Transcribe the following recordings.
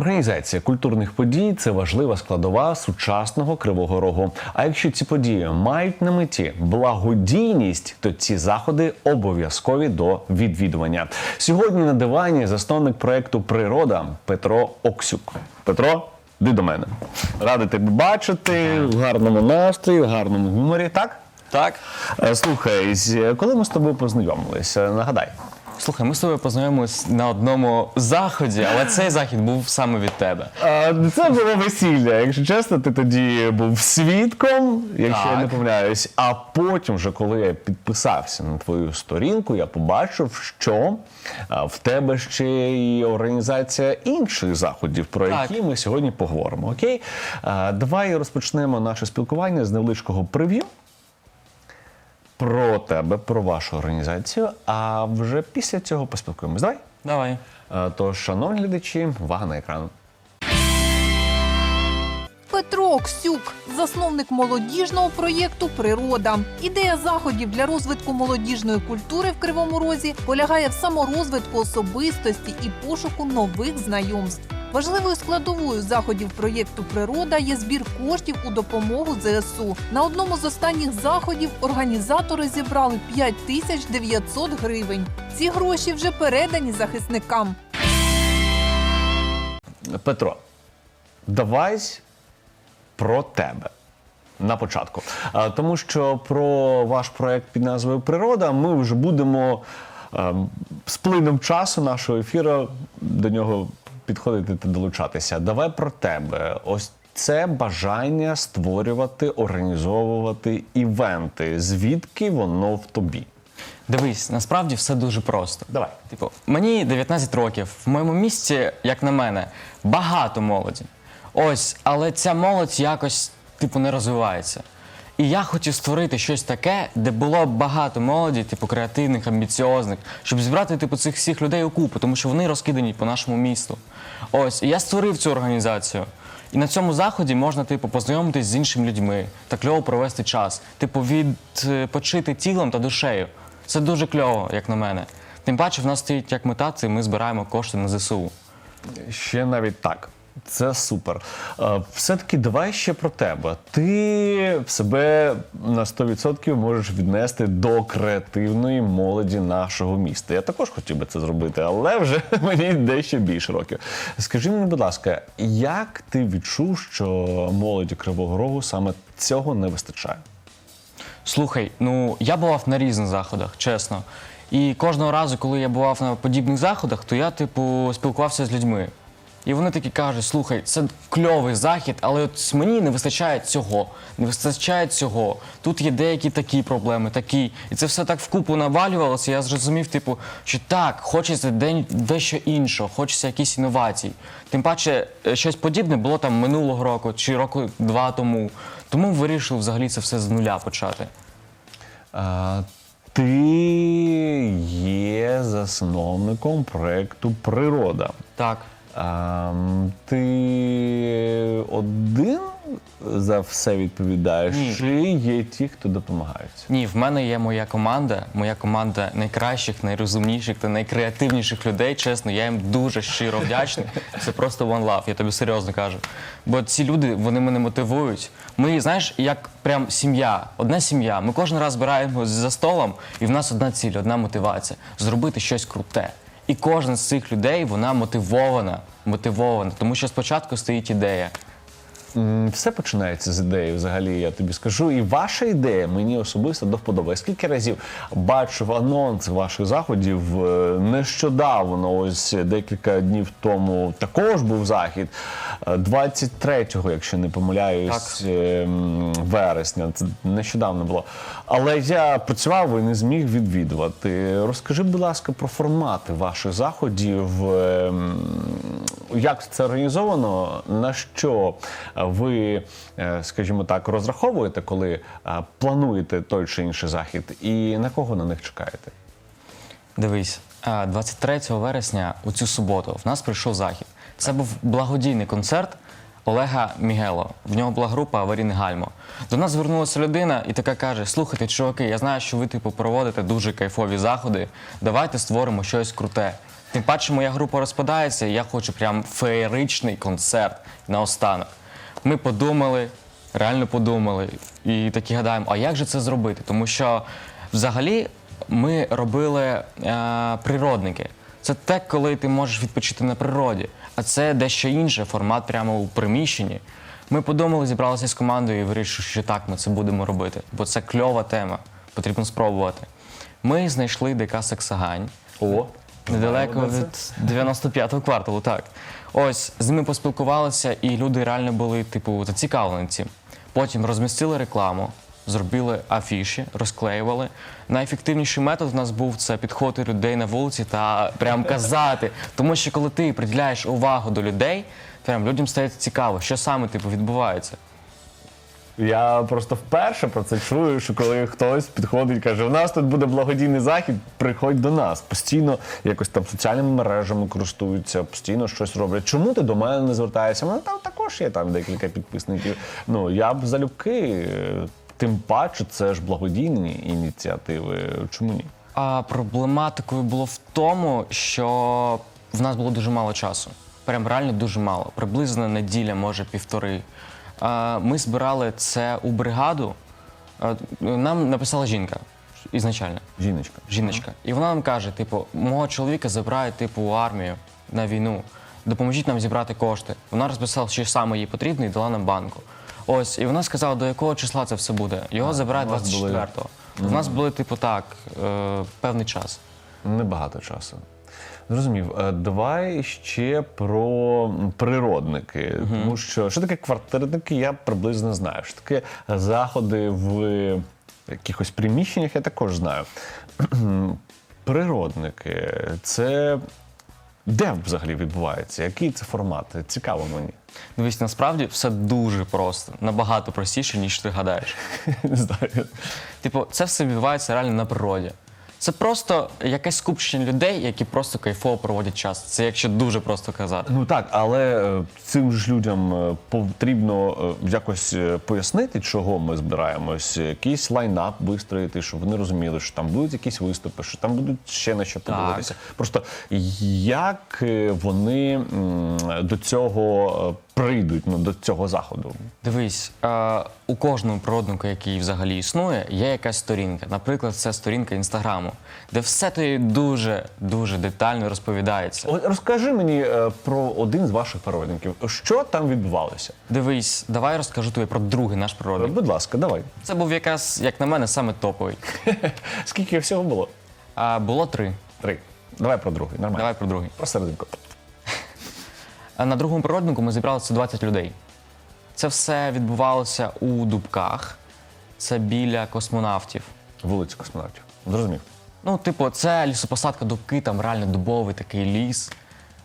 Організація культурних подій це важлива складова сучасного кривого рогу. А якщо ці події мають на меті благодійність, то ці заходи обов'язкові до відвідування. Сьогодні на дивані засновник проекту Природа Петро Оксюк. Петро, йди до мене. Радий тебе бачити в гарному настрої, в гарному гуморі. Так? Так. Е, Слухай, коли ми з тобою познайомилися, нагадай. Слухай, ми з тобою познайомились на одному заході, але цей захід був саме від тебе. А, Це було весілля. Якщо чесно, ти тоді був свідком, якщо я не помиляюсь. А потім, вже коли я підписався на твою сторінку, я побачив, що в тебе ще й організація інших заходів, про Так. які ми сьогодні поговоримо. Окей? А, Давай розпочнемо наше спілкування з невеличкого прев'ю. Про тебе, про вашу організацію, а вже після цього поспілкуємось. Давай. Давай. Е, Тож, шановні глядачі, увага на екран. Петро Оксюк, засновник молодіжного проєкту Природа. Ідея заходів для розвитку молодіжної культури в Кривому Розі полягає в саморозвитку особистості і пошуку нових знайомств. Важливою складовою заходів проєкту Природа є збір коштів у допомогу ЗСУ. На одному з останніх заходів організатори зібрали 5900 гривень. Ці гроші вже передані захисникам. Петро, давай про тебе. На початку. Тому що про ваш проект під назвою Природа ми вже будемо ем, з плином часу нашого ефіру до нього підходити та долучатися. Давай про тебе. Ось це бажання створювати, організовувати івенти. Звідки воно в тобі? Дивись, насправді все дуже просто. Давай. Типу, мені 19 років. В моєму місті, як на мене, багато молоді. Ось, але ця молодь якось, типу, не розвивається. І я хотів створити щось таке, де було багато молоді, типу креативних, амбіціозних, щоб зібрати типу цих всіх людей у купу, тому що вони розкидані по нашому місту. Ось, і я створив цю організацію. І на цьому заході можна, типу, познайомитись з іншими людьми та кльово провести час, типу, відпочити тілом та душею. Це дуже кльово, як на мене. Тим паче, в нас стоїть як мета, це ми збираємо кошти на ЗСУ. Ще навіть так. Це супер. Е, Все-таки давай ще про тебе. Ти себе на 100% можеш віднести до креативної молоді нашого міста. Я також хотів би це зробити, але вже мені дещо більше років. Скажи мені, будь ласка, як ти відчув, що молоді Кривого Рогу саме цього не вистачає? Слухай, ну я бував на різних заходах, чесно. І кожного разу, коли я бував на подібних заходах, то я, типу, спілкувався з людьми. І вони такі кажуть: слухай, це кльовий захід, але от мені не вистачає цього, не вистачає цього. Тут є деякі такі проблеми, такі. І це все так вкупу навалювалося. Я зрозумів, типу, що так, хочеться день дещо іншого, хочеться якісь інновацій. Тим паче, е, щось подібне було там минулого року чи року два тому. Тому вирішив взагалі це все з нуля почати. А, ти є засновником проекту Природа. Так. А, ти один за все відповідаєш, Ні. чи є ті, хто допомагають? Ні, в мене є моя команда. Моя команда найкращих, найрозумніших та найкреативніших людей. Чесно, я їм дуже щиро вдячний. Це просто one love, я тобі серйозно кажу. Бо ці люди вони мене мотивують. Ми, знаєш, як прям сім'я, одна сім'я. Ми кожен раз збираємося за столом, і в нас одна ціль, одна мотивація зробити щось круте. І кожен з цих людей вона мотивована, мотивована, тому що спочатку стоїть ідея. Все починається з ідеї, взагалі, я тобі скажу. І ваша ідея мені особисто до вподоби. Я Скільки разів бачив анонс ваших заходів е, нещодавно, ось декілька днів тому також був захід. Е, 23-го, якщо не помиляюсь, е, м, вересня. Це нещодавно було. Але я працював і не зміг відвідувати. Розкажи, будь ласка, про формати ваших заходів. е, Як це організовано? На що ви, е, скажімо так, розраховуєте, коли е, плануєте той чи інший захід, і на кого на них чекаєте? Дивись, 23 вересня у цю суботу в нас прийшов захід. Це був благодійний концерт Олега Мігело. В нього була група Аварійне Гальмо. До нас звернулася людина і така каже: Слухайте, чуваки, я знаю, що ви типу проводите дуже кайфові заходи. Давайте створимо щось круте. Тим паче, моя група розпадається, і я хочу прям феєричний концерт наостанок. Ми подумали, реально подумали, і такі гадаємо, а як же це зробити? Тому що взагалі ми робили е, природники. Це те, коли ти можеш відпочити на природі, а це дещо інше, формат прямо у приміщенні. Ми подумали, зібралися з командою і вирішили, що так ми це будемо робити, бо це кльова тема, потрібно спробувати. Ми знайшли ДК Саксагань. О, Недалеко від 95-го кварталу, так. Ось з ними поспілкувалися, і люди реально були, типу, зацікавлені цим. Потім розмістили рекламу, зробили афіші, розклеювали. Найефективніший метод в нас був це підходити людей на вулиці та прям казати. Тому що коли ти приділяєш увагу до людей, прям людям стає цікаво, що саме типу відбувається. Я просто вперше про це чую, що коли хтось підходить і каже, у нас тут буде благодійний захід, приходь до нас. Постійно якось там соціальними мережами користуються, постійно щось роблять. Чому ти до мене не звертаєшся? У мене там також є там декілька підписників. Ну я б залюбки, тим паче, це ж благодійні ініціативи. Чому ні? А проблематикою було в тому, що в нас було дуже мало часу. Прям реально дуже мало. Приблизно неділя, може півтори. Ми збирали це у бригаду. Нам написала жінка ізначально, Жіночка. жіночка. І вона нам каже: типу, мого чоловіка забирають типу у армію на війну. Допоможіть нам зібрати кошти. Вона розписала, що саме їй потрібно, і дала нам банку. Ось, і вона сказала, до якого числа це все буде. Його забирають у вас були- 24-го. У нас були, типу, так, е, певний час. Небагато часу. Зрозумів. Е, Давай ще про природники. Тому що що таке квартирники, я приблизно знаю. Що таке заходи в якихось приміщеннях, я також знаю. Природники це де взагалі відбувається? Який це формат? Цікаво мені. Дивись, насправді все дуже просто, набагато простіше, ніж ти гадаєш. Не знаю. Типу, це все відбувається реально на природі. Це просто якесь скупчення людей, які просто кайфово проводять час. Це якщо дуже просто казати. Ну так, але е, цим ж людям е, потрібно е, якось е, пояснити, чого ми збираємось, якийсь лайнап вистроїти, щоб вони розуміли, що там будуть якісь виступи, що там будуть ще на що подивитися. Просто як е, вони м, до цього е, прийдуть, ну до цього заходу? Дивись, е, у кожному природнику, який взагалі існує, є якась сторінка. Наприклад, це сторінка інстаграму, де все тобі дуже дуже детально розповідається. От розкажи мені е, про один з ваших природників. Що там відбувалося? Дивись, давай розкажу тобі про другий наш Е, природник. Будь ласка, давай. Це був якраз, як на мене, саме топовий. Скільки всього було? А було три. Три. Давай про другий. Нормально. Давай про другий. Про серединку. На другому природнику ми зібралися 20 людей. Це все відбувалося у Дубках, це біля космонавтів. Вулицю космонавтів. Зрозумів. Ну, типу, це лісопосадка Дубки, там реально дубовий такий ліс.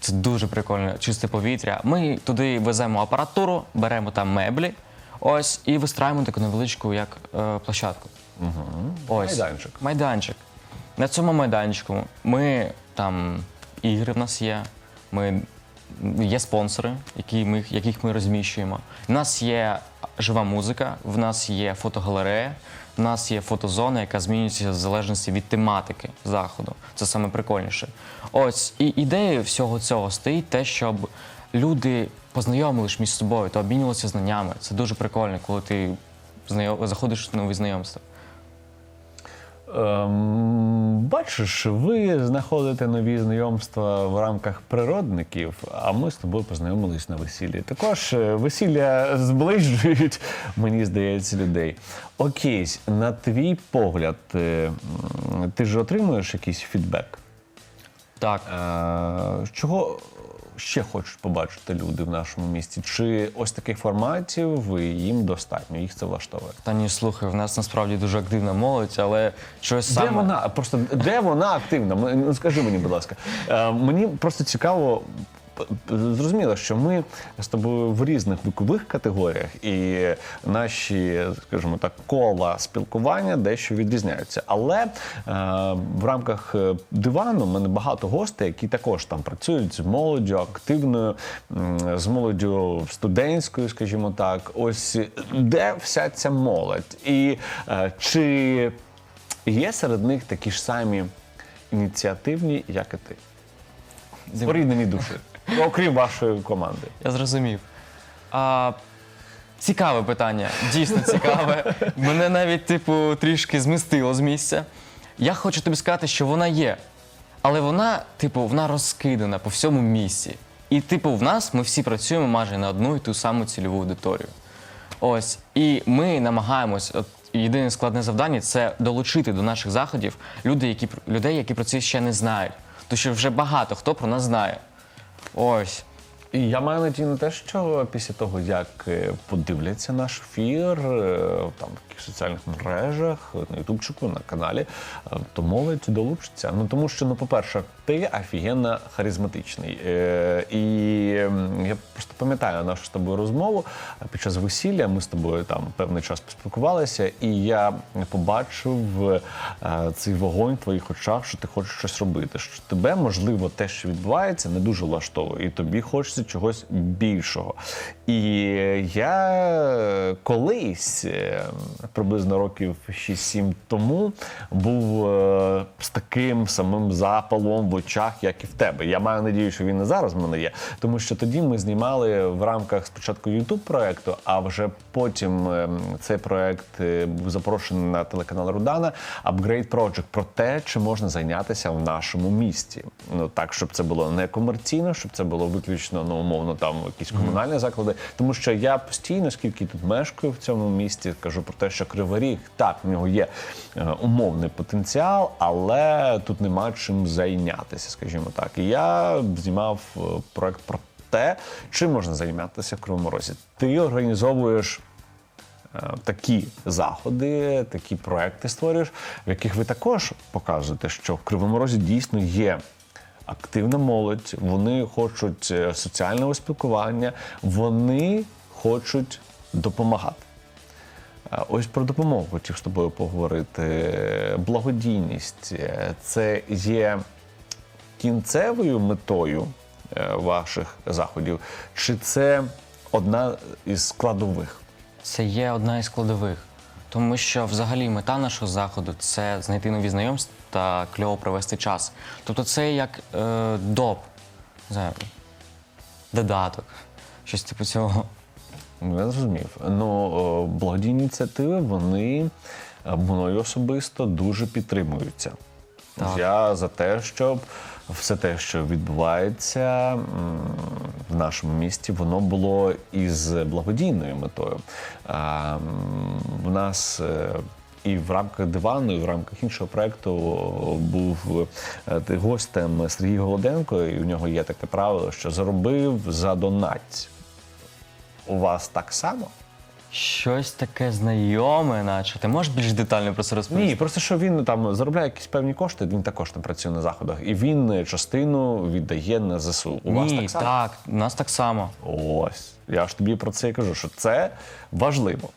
Це дуже прикольно, чисте повітря. Ми туди веземо апаратуру, беремо там меблі, ось, і вистраюємо таку невеличку як е, площадку. Угу. Ось. Майданчик. Майданчик. На цьому майданчику ми там ігри в нас є. Ми, є спонсори, які ми, яких ми розміщуємо. У нас є жива музика, в нас є фотогалерея, в нас є фотозона, яка змінюється в залежності від тематики заходу. Це саме прикольніше. Ось і ідеєю всього цього стоїть те, щоб люди познайомились між собою та обмінювалися знаннями. Це дуже прикольно, коли ти заходиш в нові знайомства. Ем, бачиш, ви знаходите нові знайомства в рамках природників, а ми з тобою познайомились на весіллі. Також е, весілля зближують, мені здається, людей. Окей, на твій погляд, е, м, ти ж отримуєш якийсь фідбек? Так. Е, Чого ще хочуть побачити люди в нашому місті? Чи ось таких форматів їм достатньо? Їх це влаштовує? Та ні, слухай, в нас насправді дуже активна молодь, але щось Де саме. вона? Просто де вона активна? Ну скажи мені, будь ласка. Е, мені просто цікаво. Зрозуміло, що ми з тобою в різних вікових категоріях, і наші, скажімо так, кола спілкування дещо відрізняються. Але е, в рамках е, дивану в мене багато гостей, які також там працюють з молоддю активною, з молоддю студентською, скажімо так. Ось де вся ця молодь? І е, чи Є серед них такі ж самі ініціативні, як і ти. споріднені душі, окрім вашої команди. Я зрозумів. А, цікаве питання, дійсно цікаве. Мене навіть, типу, трішки змістило з місця. Я хочу тобі сказати, що вона є. Але вона, типу, вона розкидана по всьому місці. І, типу, в нас ми всі працюємо майже на одну і ту саму цільову аудиторію. Ось. І ми намагаємось, от єдине складне завдання це долучити до наших заходів люди, які, людей, які про це ще не знають. Тому що вже багато хто про нас знає. Ось. І я маю надію на те, що після того, як е, подивляться наш ефір е, там в таких соціальних мережах, на ютубчику, на каналі, е, то молодь долучиться. Ну тому що, ну, по-перше, ти офігенно харизматичний. Е, І я просто пам'ятаю нашу з тобою розмову е, під час весілля. Ми з тобою там певний час поспілкувалися, і я побачив е, цей вогонь в твоїх очах, що ти хочеш щось робити. Що тебе, можливо, те, що відбувається, не дуже влаштовує, і тобі хочеться чогось більшого. І я колись, е, приблизно років 6-7 тому, був е, з таким самим запалом очах, як і в тебе. Я маю надію, що він і зараз в мене є. Тому що тоді ми знімали в рамках спочатку youtube проекту, а вже потім е, цей проект е, був запрошений на телеканал Рудана Upgrade Project про те, чи можна зайнятися в нашому місті. Ну так, щоб це було не комерційно, щоб це було виключно ну умовно там якісь комунальні заклади. Тому що я постійно, скільки тут мешкаю в цьому місті, кажу про те, що Кривий Ріг, так в нього є е, умовний потенціал, але тут нема чим зайнятися, скажімо так. І я знімав е, проект про те, чим можна займатися в Кривому Розі. Ти організовуєш е, такі заходи, такі проекти створюєш, в яких ви також показуєте, що в Кривому Розі дійсно є. Активна молодь, вони хочуть е, соціального спілкування, вони хочуть допомагати. Ось про допомогу хотів з тобою поговорити. Благодійність це є кінцевою метою е, ваших заходів, чи це одна із складових? Це є одна із складових. Тому що взагалі мета нашого заходу це знайти нові знайомства та кльово провести час. Тобто це як е, доп, не знаю, додаток, щось типу цього. Ну, Я зрозумів. Ну, благодійні ініціативи, вони е, мною особисто дуже підтримуються. Так. Я за те, щоб все те, що відбувається в нашому місті, воно було із благодійною метою. В нас е, і в рамках дивану, і в рамках іншого проекту був е, гостем Сергій Голоденко, і у нього є таке правило, що заробив за донать. У вас так само? Щось таке знайоме, наче. Ти можеш більш детально про це розповісти? Ні, просто що він там заробляє якісь певні кошти, він також там працює на заходах, і він е, частину віддає на ЗСУ. У вас так само? так, у нас так само. Ось. Я ж тобі про це і кажу, що це важливо.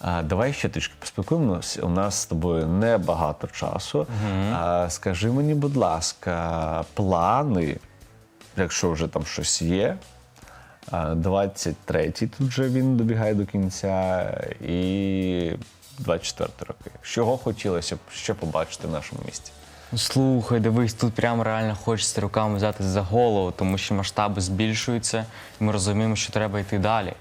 А, давай ще трішки поспілкуємося. У нас з тобою небагато часу. А, скажи мені, будь ласка, плани, якщо вже там щось є. А, 23-й тут вже він добігає до кінця, і 24 роки. Чого хотілося б ще побачити в нашому місті? Слухай, дивись, тут прямо реально хочеться руками взяти за голову, тому що масштаби збільшуються, і ми розуміємо, що треба йти далі.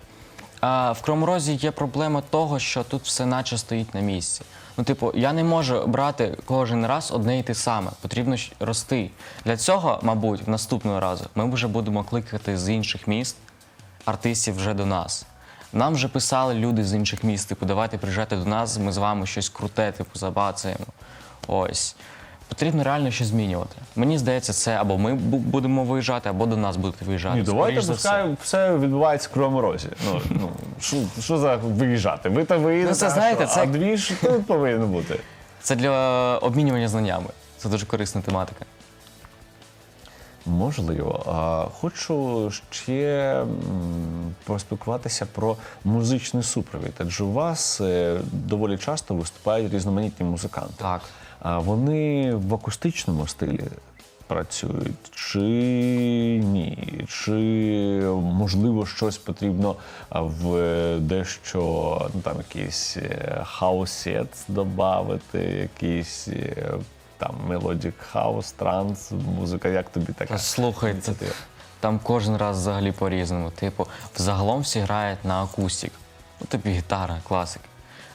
А в Кривому Розі є проблема того, що тут все наче стоїть на місці. Ну, типу, я не можу брати кожен раз одне і те саме. Потрібно рости. Для цього, мабуть, в наступного разу ми вже будемо кликати з інших міст артистів вже до нас. Нам вже писали люди з інших міст, типу, давайте приїжджайте до нас, ми з вами щось круте, типу, забацаємо. Ось. Потрібно реально щось змінювати. Мені здається, це або ми бу- будемо виїжджати, або до нас будете виїжджати. Ні, давайте за все. пускай все відбувається в Кривому Розі. Ну, ну що, що за виїжджати? Ви там виїдете, Ну, це, а знаєте, що? це- а дві ж тут повинен бути. Це для обмінювання знаннями. Це дуже корисна тематика. Можливо. А, Хочу ще поспілкуватися про музичний супровід. Адже у вас е, доволі часто виступають різноманітні музиканти. Так. А вони в акустичному стилі працюють, чи ні? Чи можливо щось потрібно в дещо ну там якийсь хаусет додати, якийсь е, там мелодік хаус, транс, музика. Як тобі така? Та слухай, ініціатива? там кожен раз взагалі по-різному. Типу, взагалом всі грають на акустик. Ну, тобі гітара, класик.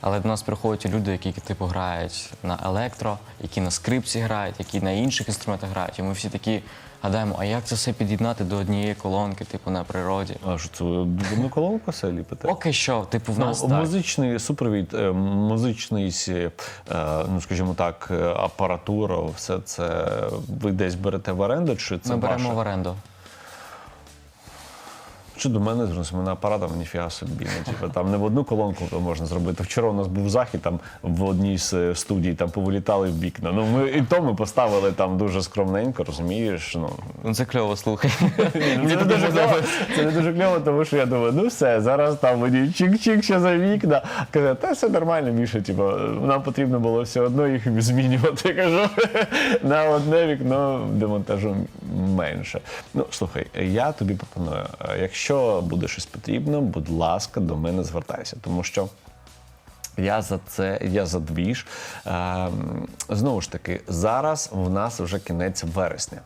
Але до нас приходять люди, які типу грають на електро, які на скрипці грають, які на інших інструментах грають. І ми всі такі гадаємо, а як це все під'єднати до однієї колонки, типу на природі? А що це одну колонку все ліпите? Поки що, типу, в Ну, нас так. музичний супровід, е, музичний, е, ну скажімо так, е, апаратура, все це ви десь берете в оренду, чи це Ми беремо ваше? в оренду. Чи до мене звернувся, мене апаратом ніфіга собі. Ну, типу, там не в одну колонку то можна зробити. Вчора у нас був захід там в одній з е, студій, там повилітали в вікна. Ну ми і то ми поставили там дуже скромненько, розумієш? Ну Ну це кльово, слухай. це не дуже кльово. Це не дуже кльово, тому що я думаю, ну все, зараз там мені чик-чик, що за вікна. Каже, та все нормально, Міша. Типу, нам потрібно було все одно їх змінювати. Я кажу, на одне вікно демонтажу менше. Ну слухай, я тобі пропоную, е, якщо буде щось потрібно, будь ласка, до мене звертайся, тому що. Я за це, я за двіж. Е, знову ж таки, зараз в нас вже кінець вересня.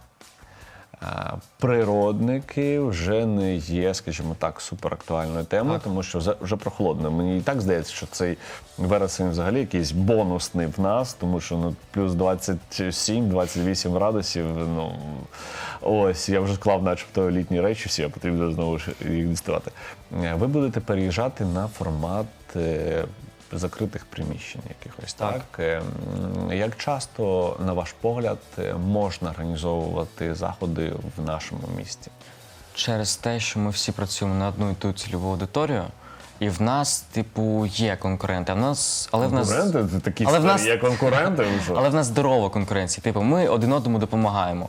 Е, Природники вже не є, скажімо так, суперактуальною темою, тому що вже- прохолодно. Мені і так здається, що цей вересень взагалі якийсь бонусний в нас, тому що ну, плюс 27-28 градусів. Ну ось я вже склав, начебто, літні речі, всі, а потрібно знову ж їх діставати. Е, Ви будете переїжджати на формат. Е, Закритих приміщень якихось так. Е, м, Як часто, на ваш погляд, е, можна організовувати заходи в нашому місті? Через те, що ми всі працюємо на одну і ту цільову аудиторію, і в нас, типу, є конкуренти. А в нас, але в нас, Конкуренти? Це такі але в нас- є конкуренти. що? але в нас здорова конкуренція. Типу, ми один одному допомагаємо.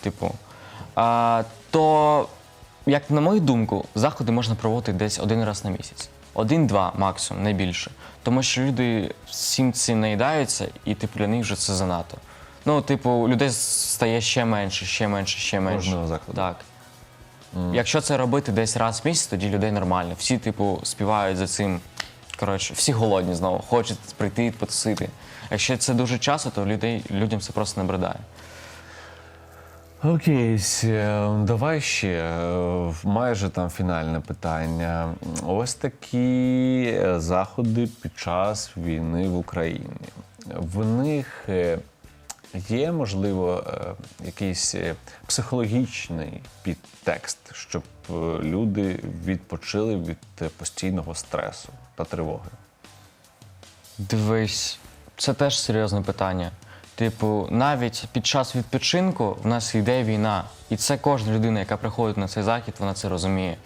Типу, а, то, як на мою думку, заходи можна проводити десь один раз на місяць. Один-два максимум, не більше. Тому що люди всім цим наїдаються, і типу для них вже це занадто. Ну, типу, людей стає ще менше, ще менше, ще менше. Кожного закладу. Так. Якщо це робити десь раз в місяць, тоді людей нормально. Всі, типу, співають за цим. Коротше, всі голодні знову, хочуть прийти і потусити. Якщо це дуже часто, то людей, людям це просто набридає. Окей, е, давай ще е, майже там фінальне питання. Ось такі е, заходи під час війни в Україні. В них є, можливо, якийсь психологічний підтекст, щоб люди відпочили від постійного стресу та тривоги. Дивись, це теж серйозне питання. Типу, навіть під час відпочинку в нас йде війна. І це кожна людина, яка приходить на цей захід, вона це розуміє.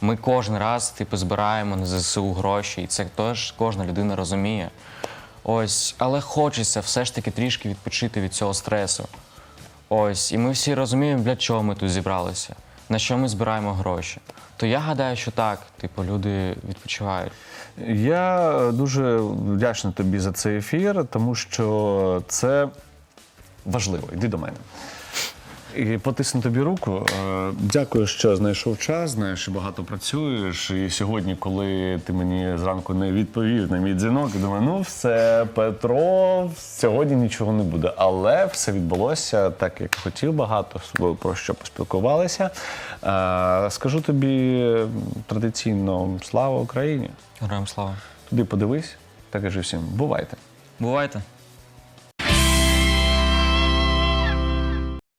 Ми кожен раз, типу, збираємо на ЗСУ гроші, і це теж кожна людина розуміє. Ось, але хочеться все ж таки трішки відпочити від цього стресу. Ось, і ми всі розуміємо, для чого ми тут зібралися, на що ми збираємо гроші. То я гадаю, що так, типу, люди відпочивають. Я дуже вдячний тобі за цей ефір, тому що це важливо. Йди до мене. І потисну тобі руку. Е, Дякую, що знайшов час. Знаєш, що багато працюєш. І сьогодні, коли ти мені зранку не відповів на мій дзвінок, я думаю, ну все, Петро, сьогодні нічого не буде. Але все відбулося так, як хотів. Багато з собою про що поспілкувалися. Е, Скажу тобі традиційно слава Україні. Героям слава. Туди подивись та кажи всім, бувайте. Бувайте.